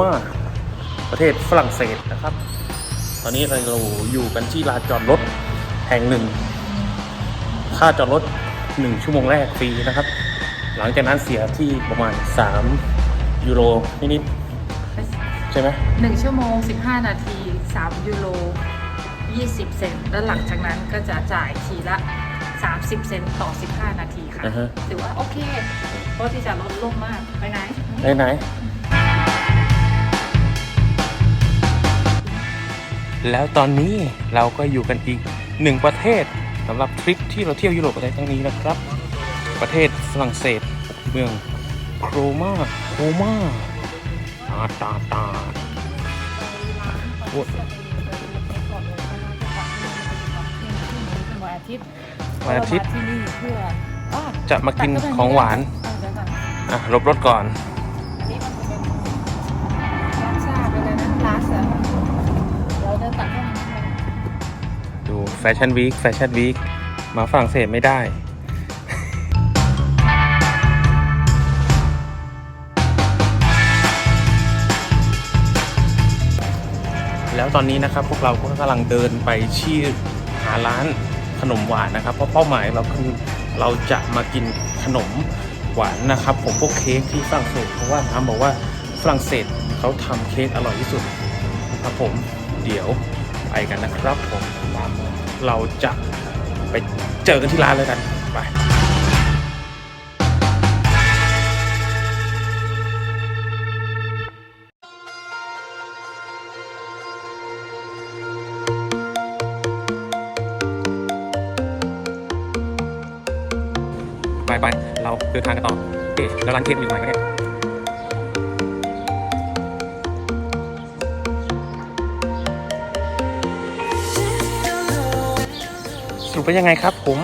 มาประเทศฝรั่งเศสนะครับ ตอนนี้เราอยู่กันที่ลานจอดรถแห่งหนึ่ง ค่าจอดรถ 1 ชั่วโมงแรกฟรีนะครับ หลังจากนั้นเสียที่ประมาณ 3 ยูโรนิดๆใช่ไหมหนึ่งชั่วโมง 15 นาที 3 ยูโร 20 เซนต์แล้วหลังจากนั้นก็จะจ่ายทีละ 30 เซนต์ต่อ 15 นาทีค่ะอ่าฮะถือว่าโอเค เพราะที่จะลดลงมาก ไปไหนไหนไหน แล้วตอนนี้เราก็อยู่กันอีกหนึ่งประเทศสำหรับทริปที่เราเที่ยวยุโรปประเทศครั้งนี้นะครับ ประเทศฝรั่งเศสเมืองโครมาโครมาตาตาตาโอ้ยวันอาทิตย์วันอาทิตย์ที่นี่เพื่ออ้อจะมากินของหวานเออเดี๋ยวก่อนอะหลบรถก่อนอัน แฟชั่นวีคแฟชั่นวีคมาฝรั่งเศสไม่ได้ แล้วตอนนี้นะครับพวกเราก็กำลังเดินไปที่หาร้านขนมหวานนะครับ เพราะเป้าหมายเราคือเราจะมากินขนมหวานนะครับ ผมพวกเค้กที่ฝรั่งเศสเพราะว่าน้ำบอกว่าฝรั่งเศสเขาทำเค้กอร่อยที่สุดนะครับผมเดี๋ยวไปกันนะครับผมตามมา เราจะไปเจอกันที่ร้านเลยกันไปไปไปเราเดินทางกันต่อเอ๊ะแล้วร้านเค้กอยู่ไหนวะเนี่ย เป็นยังไงครับผม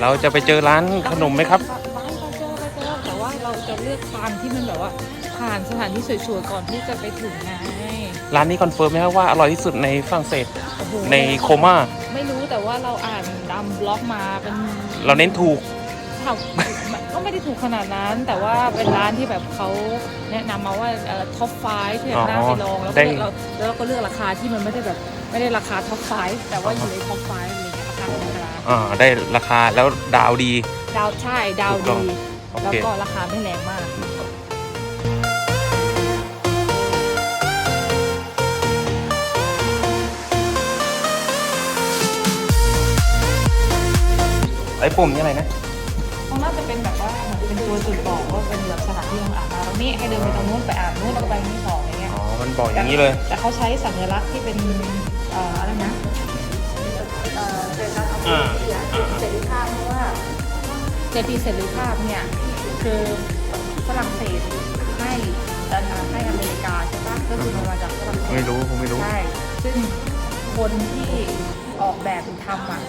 เราจะไปเจอร้านขนมไหมครับไปไปเจอไปเจอแต่ว่าเราจะเลือกทานที่มันแบบว่า ผ่านสถานที่สวยๆก่อนที่จะไปถึงไงร้านนี้คอนเฟิร์มไหมครับว่าอร่อยที่สุดในฝรั่งเศสโอ้โหในโคม่า ไม่รู้แต่ว่าเราอ่านดำบล็อกมาเป็นเราเน้นถูก ข่าวก็ไม่ได้ถูกขนาดนั้น แต่ว่าเป็นร้านที่แบบเขาแนะนำมาว่าท็อปไฟที่แบบน่าไปลองแล้วได้ก็เราแล้วเราก็เลือกราคาที่มันไม่ได้แบบไม่ได้ราคาท็อปไฟแต่ว่าอยู่ในท็อปไฟอะไรเงี้ย อ่าได้ราคาแล้วดาวดี ดาวใช่ดาวถูกต้ดีองโอแล้วเค ก็ราคาไม่แรงมาก ไอ้ปุ่มนี่อะไรนะคงน่าจะเป็นแบบว่าเหมือนเป็นตัวจุดบอกว่าเป็นแบบสถานที่ต้องอ่านมาตรงนี้ให้เดินไปตรงนู้นไปอ่านนู้นแล้วก็ไปนี่ต่ออย่างเงี้ยอ๋อ มันบอกอย่างนี้เลย แต่เขาใช้สัญลักษณ์ที่เป็นเอ่ออะไรนะ อาอ่าเสรีภาพเพราะว่าเจดีเสรีภาพเนี่ยคือฝรั่งเศสให้แต่ให้อเมริกาใช่ปะก็คือมันมาจากฝรั่งเศไม่สรู้ผมไม่รู้ ใช่ ซึ่งคนที่ออกแบบหรือทำอะ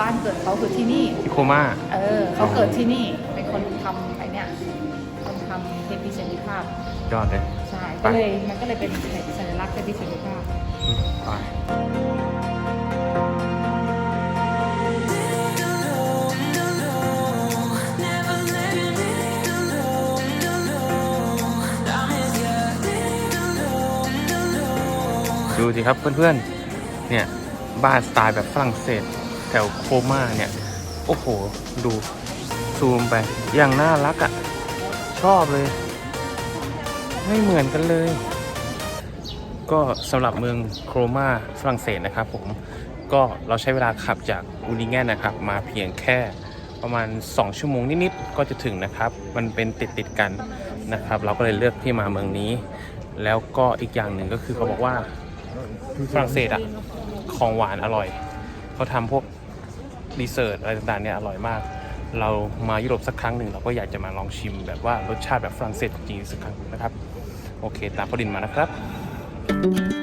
บ้านเกิดเขาคือที่นี่ที่ โคม่า เออเขาเกิดที่นี่เป็นคนทำไอเนี้ยคนทำเทพีเสรีภาพ ยอดเลย ใช่ไปก็เลยมันก็เลยเป็นสัญลักษณ์เทพีเสรีภาพอืมไป ดูสิครับเพื่อนๆ เนี่ยบ้านสไตล์แบบฝรั่งเศสแถวโคม่าเนี่ย โอ้โห ดูซูมไปอย่างน่ารักอะ่ะ ชอบเลย ไม่เหมือนกันเลย ก็สำหรับเมืองโครมาฝรั่งเศสนะครับผมก็เราใช้เวลาขับจากอูนิแงนนะครับ มาเพียงแค่ประมาณ 2 ชั่วโมงนิดๆก็จะถึงนะครับ มันเป็นติดติดกันนะครับ เราก็เลยเลือกที่มาเมืองนี้ แล้วก็อีกอย่างหนึ่งก็คือเขาบอกว่า ฝรั่งเศสอะของหวานอร่อย เขาทำพวกดีเซอร์ตอะไรต่างๆเนี่ยอร่อยมาก เรามายุโรปสักครั้งหนึ่งเราก็อยากจะมาลองชิมแบบว่ารสชาติแบบฝรั่งเศสจริงๆสักครั้งนะครับ โอเค ตามพอดินมานะครับอื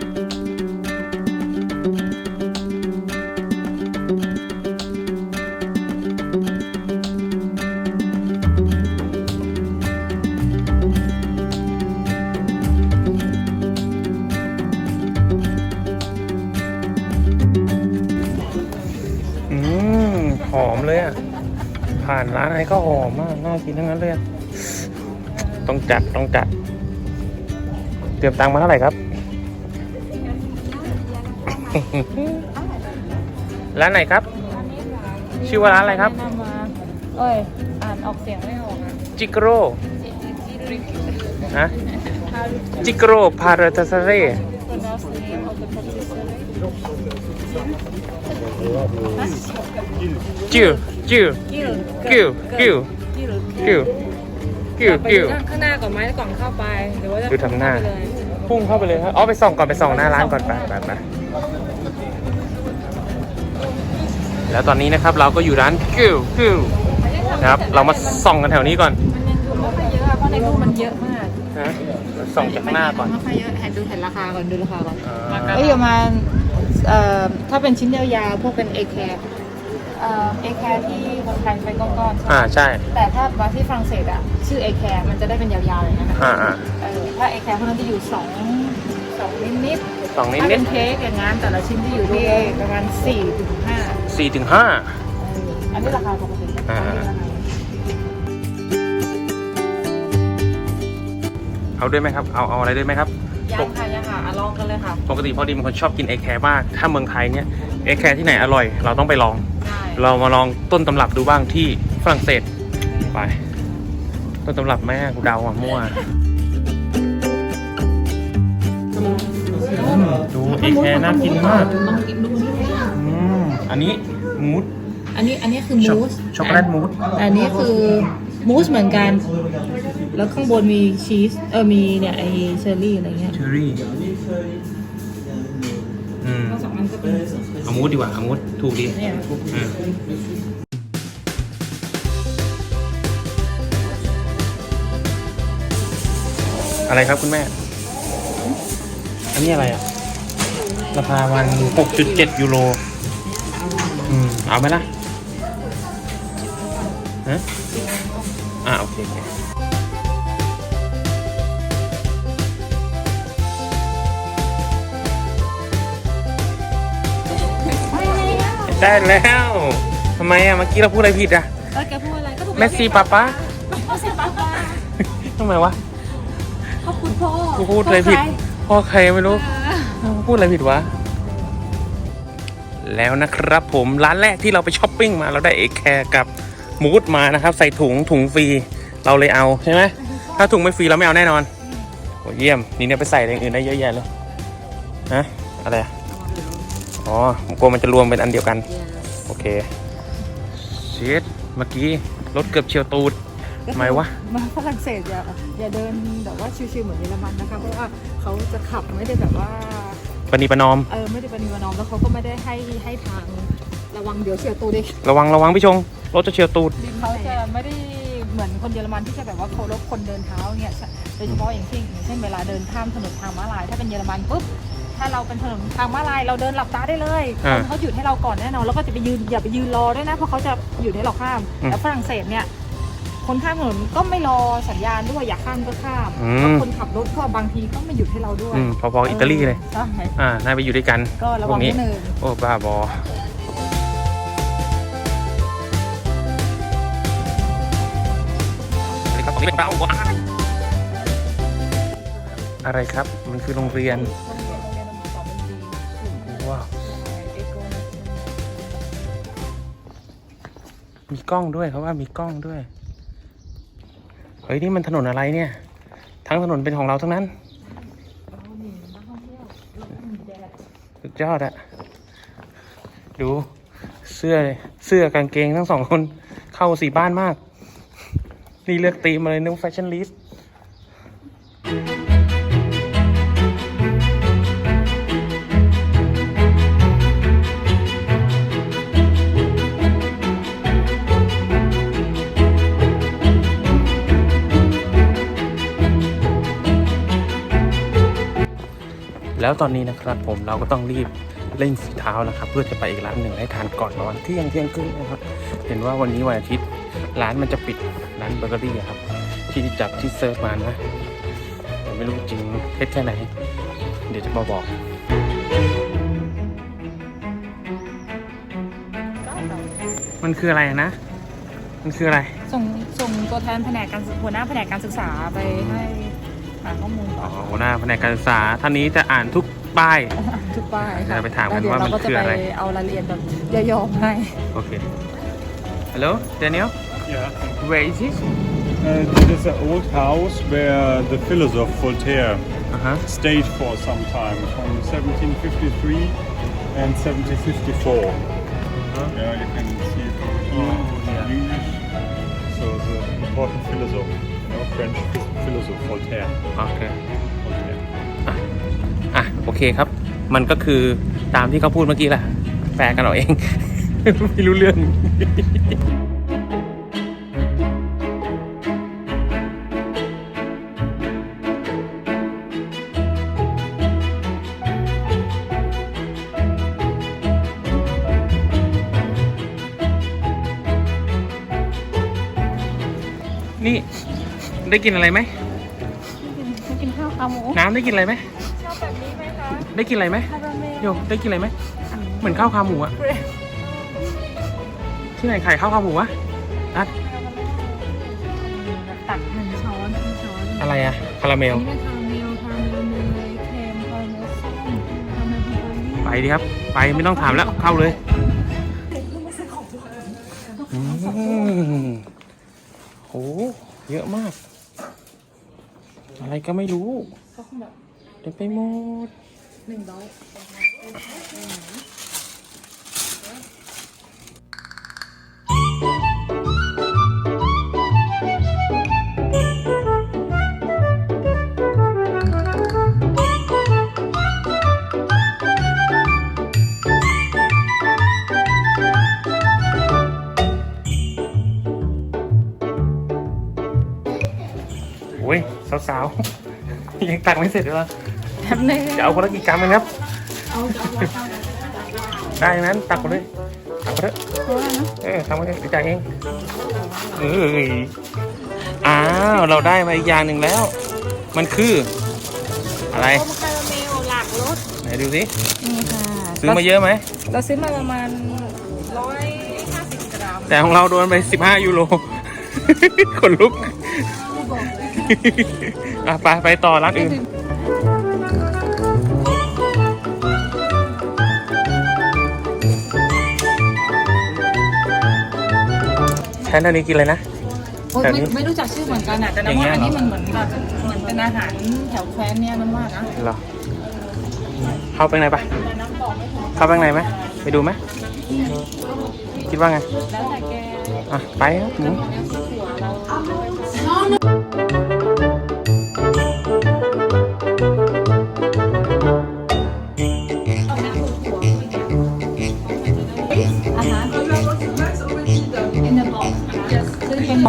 ผ่านร้านอะไรก็หอมมากน่ากินทั้งนั้นเลยอะต้องจัดต้องจัด เตรียมตังค์มาเท่าไหร่ครับ ร้านไหนครับ ชื่อว่าร้านอะไรครับแนะนำมาเอ้ยอ่านออกเสียงไม่ออกอะจิกโรฮะจิกโรพาราตาซาเร่ pronounce the name of the patisserie จิวจิวกิลกิวกิวกิลกิวกิวไปกิวข้างหน้าก่อนไหมก่อนเข้าไปหรือว่าจะดูทำหน้าเข้ไปเลยพุ่งเข้าไปเลยครับอ๋อไปส่องก่อนไปส่องหน้าร้านก่อนไปไปไปแล้วตอนนี้นะครับเราก็อยู่ร้านกิวกิวนะครับเรามาส่องกันแถวนี้ก่อนมันยังดูไม่ค่อยเยอะอะเพราะในรูปมันเยอะมากนะส่องจากข้างหน้าก่อนไม่ค่อยเยอะเห็นดูเห็นราคาก่อนดูราคาก่อนอ่าเอ้ยประมาณเอ่อ ถ้าเป็นชิ้นยาวๆพวกเป็นเอแคร์เอ่อเอแคร์ที่เมืองไทยเป็นก้อนๆใช่ไหมอ่าใช่ แต่ถ้ามาที่ฝรั่งเศสอะชื่อเอแคร์มันจะได้เป็นยาวๆอย่างนั้นนะอ่าอ่าเออถ้าเอแคร์พวกนั้นจะอยู่สองสองนิดๆสองนิดถ้านิเป็ดนเค้กอย่างงั้นแต่ละชิ้นจะอยู่ที่ประมาณสี่ถึงห้าสี่ถึงห้าอันนี้ราคาปกติอ่าอันนี้ราคาเอาด้วยไหมครับ เอาเอาอะไรด้วยไหมครับยังค่ะยังค่ะ อะลองกันเลยค่ะ ปกติพอดีเป็นคนชอบกินเอแคร์มาก ถ้าเมืองไทยเนี่ยเอแคร์ที่ไหนอร่อย เราต้องไปลอง ได้เรามาลองต้นตำรับดูบ้างที่ฝรั่งเศสไป ต้นตำรับแม่กูเดาอะมั่วดูเอแคร์น่ากินมากลองกินดูอืมอันนี้มูสอันนี้อันนี้คือช็อกมูสช็อกโกแลตมูสแต่อันนี้คือมูสเหมือนกัน แล้วข้างบนมีชีส เออมีเนี่ยไอเชอร์รี่อะไรเงี้ยเชอรี่ อืมทั้งสองอันก็เป็นเอามูสดีกว่าเอามูสถูกดีเนี่ยอืมอะไรครับคุณแม่ อันนี้อะไรอะ ราคาวัน 6.7 ยูโร อืม เอาไหมล่ะฮะอ่าโอเค ได้แล้วทำไมอะเมื่อกี้เราพูดอะไรผิดอะเออแกพูดอะไรก็ถูกเมสซี่ป้าป้าเมสซี่ป้าป้าทำไมวะขอบคุณพ่อกูพูดอะไรผิดพ่อใครไม่รู้พูดอะไรผิดวะแล้วนะครับผมร้านแรกที่เราไปช้อปปิ้งมาเราได้เอแคร์กับมูดมานะครับ ใส่ถุงถุงฟรีเราเลยเอาใช่ไหมถ้าถุงไม่ฟรีเราไม่เอาแน่นอนโอ้เยี่ยมนี่เนี่ยไปใส่อย่างอื่นได้เยอะแยะเลยนะอะไรอะ อ๋อผมกลัวมันจะรวมเป็นอันเดียวกันโอเคเชิดเมื่อกี้รถเกือบเฉียวตูดทำไมวะ มาฝรั่งเศสอย่าอย่าเดินแบบว่าชิวๆเหมือนเยอรมันนะคะเพราะว่าเขาจะขับไม่ได้แบบว่าปณีประนอม เออไม่ได้ปฏิบัติน้อมแล้วเขาก็ไม่ได้ให้ให้ทางระวังเดี๋ยวเฉียวตูดเด็กระวังระวังพี่ชง รถจะเฉียวตูด เขาจะไม่ได้เหมือนคนเยอรมันที่จะแบบว่าเคารพคนเดินเท้าเนี่ยโดยเฉพาะอย่างเช่นอย่างเช่นเวลาเดินข้ามถนนทางม้าลาย ถ้าเป็นเยอรมันปุ๊บ ถ้าเราเป็นถนนทางม้าลายเราเดินหลับตาได้เลยอ่าเขาหยุดให้เราก่อนแน่นอนแล้วก็จะไปยืนอย่าไปยืนรอด้วยนะเพราะเขาจะหยุดให้เราข้ามอืมแต่ฝรั่งเศสเนี่ย คนข้ามถนนก็ไม่รอสัญญาณด้วยอยากข้ามก็ข้ามอืม แล้วคนขับรถก็บางทีก็ไม่หยุดให้เราด้วยอืมพอๆอิตาลีเลย ใช่อ่านายไปอยู่ด้วยกัน ก็ระพวัวงกนี้นิดนึง โอ้ บ้าบอ อะไรครับตรงนี้เป็นเราว้ายอะไรครับมันคือโรงเรียน กล้องด้วยเขาว่ามีกล้องด้วย เฮ้ยนี่มันถนนอะไรเนี่ย ทั้งถนนเป็นของเราทั้งนั้นสุดยอดอะดูเสื้อเสื้อกางเกงทั้งสองคนเข้าสีบ้านมาก นี่เลือกตีมาเลยนึกแฟชั่นลิสต์ แล้วตอนนี้นะครับผมเราก็ต้องรีบเร่งฝีเท้าแล้วครับ เพื่อจะไปอีกร้านหนึ่งให้ทานก่อนประมาณเที่ยงเที่ยงครึ่งนะครับ เห็นว่าวันนี้วันอาทิตย์ร้านมันจะปิดร้านเบเกอรี่ครับ ที่จับที่เซิร์ฟมานะไม่รู้จริงเท็จแค่ไหน เดี๋ยวจะมาบอกมันคืออะไรนะ มันคืออะไร ส่งส่งตัวแทนแผนกการหัวหน้าแผนกการศึกษาไปให้ ไปหาข้อมูลก่อ๋ออนหัวหน้าแผนกการศึกษาท่านนี้จะอ่านทุกป้าย ทุกป้ายค่ะเดี๋ยวไปถามกันแล้วว่ามันเดี๋ยคืออะไรเก็จปเอารายละเอียดแบบย่อๆให้โอเค Hello Daniel Yeah. where is this Uh, this is an old house where the philosopher Voltaire อ่าฮะ stayed for some time, from 1753 and 1754. Yeah, you can see important philosopher, you know, French philosopher Voltaire. โอเค Voltaire. อะ โอเคครับ มันก็คือตามที่เขาพูดเมื่อกี้แหละแปลกันเอาเอง ไม่รู้เรื่อง นี่ได้กินอะไรไหมไม่กินข้าวขาหมูน้ำได้กินอะไรไหมชอบแบบนี้ไหมคะได้กินอะไรไหมคาราเมลโยมได้กินอะไรไหมเหมือนข้าวขาหมูอะที่ไหนขายข้าวขาหมูอะอัดตักหนึ่งช้อนหนึ่งช้อนอะไรอะคาราเมอัลนนี้เป็นคาราเมลคาราเมลเนยเค็มคาราเมลส้มคาราเมลบลูเบอร์รี่ไปดิครับ ไปไม่ต้องถามแล้วเข้าเลยอืม โหเยอะมาก อะไรก็ไม่รู้ก็คงแบบเดี๋ยวไปหมด หนึ่งร้อย สาวๆ ยังตักไม่เสร็จเลยเหรอแป๊บนึงจะเอาคนละกี่กรัมกันครับเอาเอาเอาได้นั้นตักคนเลยตักคนเลยเอาเอานะเออทำมาเองจ่ายเองเอ้ยอ้าวเราได้มาอีกอย่างหนึ่งแล้ว มันคือ อะไรโอมคาราเมลหลากรสไหนดูสินี่ค่ะซื้อมาเยอะไหมเราซื้อมาประมาณร้อยห้าสิบกรัมแต่ของเราโดนไป15ยูโรคนลุกผู้บอกเลย อะไปไปต่อร้านอื่นแค่เท่านี้กินเลยนะ โอ๊ยแบบนี้ไม่ไม่รู้จักชื่อเหมือนกันอะแต่อน้ำย่างเงี้ว่ายอันนี้เหรอมันเหมือนแบบเหมือนเป็นอาหารแถวแคว้นเนี่ยน้ำว่านะเหรอเข้าไปไหนปะแต่น้ำบอกไม่ถูกเข้าไปข้างในไหมไปดูไหมคิดว่าไงแล้วแต่แกอะไปครับหมูเนี่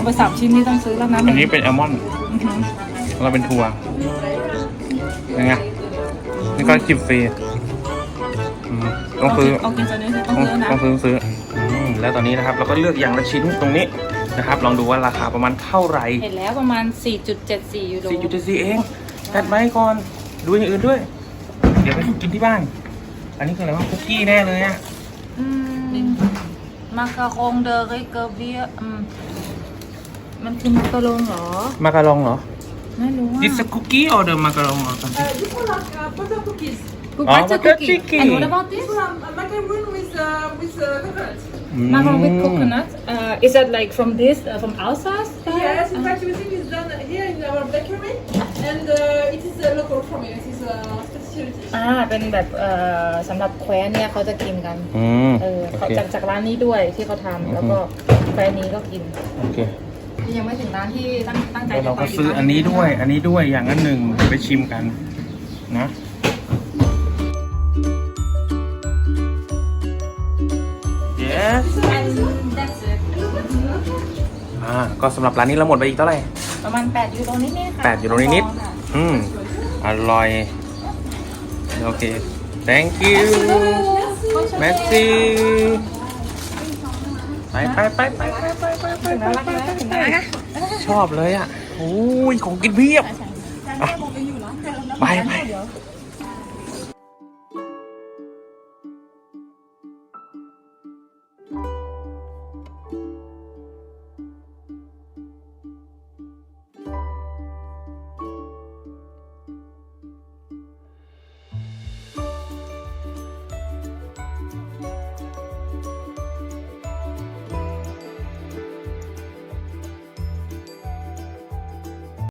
ไปสามชิ้นนี่ต้องซื้อแล้วนะอันนี้เป็นแอลมอนด์อือหือเราเป็นทัวร์ยังไงนี่ก็จิบฟรีอืมต้องซื้อ เอากินตัวนี้สิต้ต้อองงซื้อนะต้องซื้อซื้ออืมแล้วตอนนี้นะครับ เราก็เลือกอย่างละชิ้นตรงนี้นะครับ ลองดูว่าราคาประมาณเท่าไหร่เห็นแล้วประมาณ 4.74ยูโรสี่จุดสี่เองจัดไว้ก่อนดูอย่างอื่นด้วย เดี๋ยวไปกินที่บ้าน อันนี้คืออะไรวะคุกกี้แน่เลยอะอืมมาคาโรงเดอริเกอร์เบียอืม มันคือมาการองเหรอ มาการองเหรอ ไม่รู้ว่า This a cookie or the macaron or something This one are uh, butter cookies. กูอ๋อบัตเตอร์คุก butter กี้ cookie and what about this This one uh, macaroon with uh, with uh, coconut. อืม macaron with coconut uh, is that like from this uh, from Alsace Yes, in fact, everything is done here in our bakery, and uh, it is uh, local from here. It is a specialty. อ่าเป็นแบบเอ่อสำหรับแคว้นเนี่ยเขาจะกินกันอืมเออโอเขาเคจากจากร้านนี้ด้วยที่เขาทำแล้วก็แคว้นนี้ก็กิน โอเค ยังไม่ถึงร้านที่ตั้งตั้งใจแล้วเราจะไปก็ซื้ออันนี้ด้วย อันนี้ด้วยอย่างละหนึ่งเดี๋ยวไปชิมกันนะ yes And that's it อ่าก็สำหรับร้านนี้เราหมดไปอีกเท่าไหร่ประมาณ8ยูโรนิดๆค่ะแปดยูโรนิดค่ะๆอืมอร่อย โอเค thank you merci ไปไปไปไปไปไปไปไปถึงแล้วรัก นะถึงแล้วนะชอบเลยอะโอ้ยของกินเพียบอะไปไป